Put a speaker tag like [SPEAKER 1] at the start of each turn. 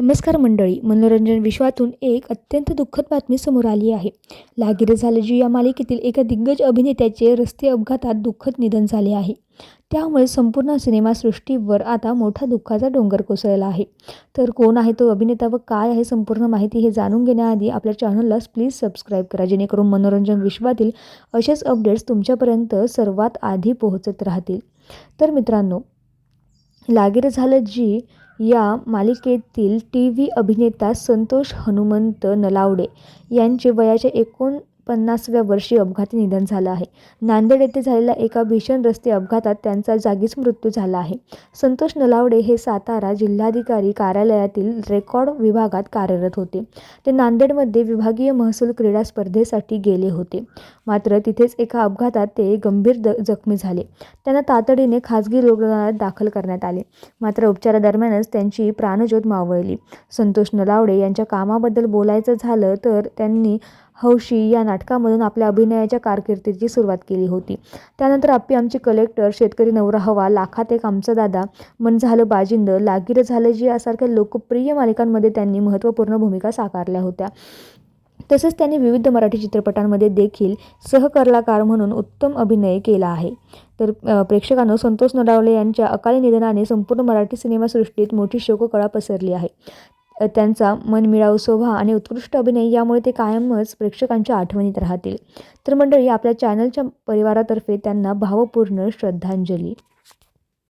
[SPEAKER 1] नमस्कार मंडळी मनोरंजन विश्वातून एक अत्यंत दुःखद बातमी समोर आली आहे. लागिरे झालंजी या मालिकेतील एका दिग्गज अभिनेत्याचे रस्ते अपघातात दुःखद निधन झाले आहे. त्यामुळे संपूर्ण सिनेमासृष्टीवर आता मोठा दुःखाचा डोंगर कोसळला आहे. तर कोण आहे तो अभिनेता व काय आहे संपूर्ण माहिती हे जाणून घेण्याआधी आपल्या चॅनलला प्लीज सबस्क्राईब करा जेणेकरून मनोरंजन विश्वातील असेच अपडेट्स तुमच्यापर्यंत सर्वात आधी पोहोचत राहतील. तर मित्रांनो लागिरे झालं जी या मालिकेतील टी व्ही अभिनेता संतोष हनुमंत नलावडे यांचे वयाच्या पन्नासव्या वर्षी अपघाती निधन झालं आहे. नांदेड येथे झालेल्या एका भीषण रस्ते अपघातात त्यांचा जागीच मृत्यू झाला आहे. संतोष नलावडे हे सातारा जिल्हाधिकारी कार्यालयातील रेकॉर्ड विभागात कार्यरत होते. ते नांदेडमध्ये विभागीय महसूल क्रीडा स्पर्धेसाठी गेले होते. मात्र तिथेच एका अपघातात ते गंभीर द जखमी झाले. त्यांना तातडीने खाजगी रुग्णालयात दाखल करण्यात आले. मात्र उपचारादरम्यानच त्यांची प्राणज्योत मावळली. संतोष नलावडे यांच्या कामाबद्दल बोलायचं झालं तर त्यांनी हौशी या नाटकामधून आपल्या अभिनयाच्या कारकिर्दीची सुरुवात केली होती. त्यानंतर आप्पी आमची कलेक्टर शेतकरी नवरा हवा लाखात एक आमचा दादा मन झालं बाजिंद लागीर झालं जी यासारख्या लोकप्रिय मालिकांमध्ये त्यांनी महत्त्वपूर्ण भूमिका साकारल्या होत्या. तसेच त्यांनी विविध मराठी चित्रपटांमध्ये देखील सहकलाकार म्हणून उत्तम अभिनय केला आहे. तर प्रेक्षकांनो संतोष नडावले यांच्या अकाली निधनाने संपूर्ण मराठी सिनेमासृष्टीत मोठी शोककळा पसरली आहे. त्यांचा मनमिळाऊ स्वभाव आणि उत्कृष्ट अभिनय यामुळे ते कायमच प्रेक्षकांच्या आठवणीत राहतील. तर मंडळी आपल्या चॅनलच्या परिवारातर्फे त्यांना भावपूर्ण श्रद्धांजली.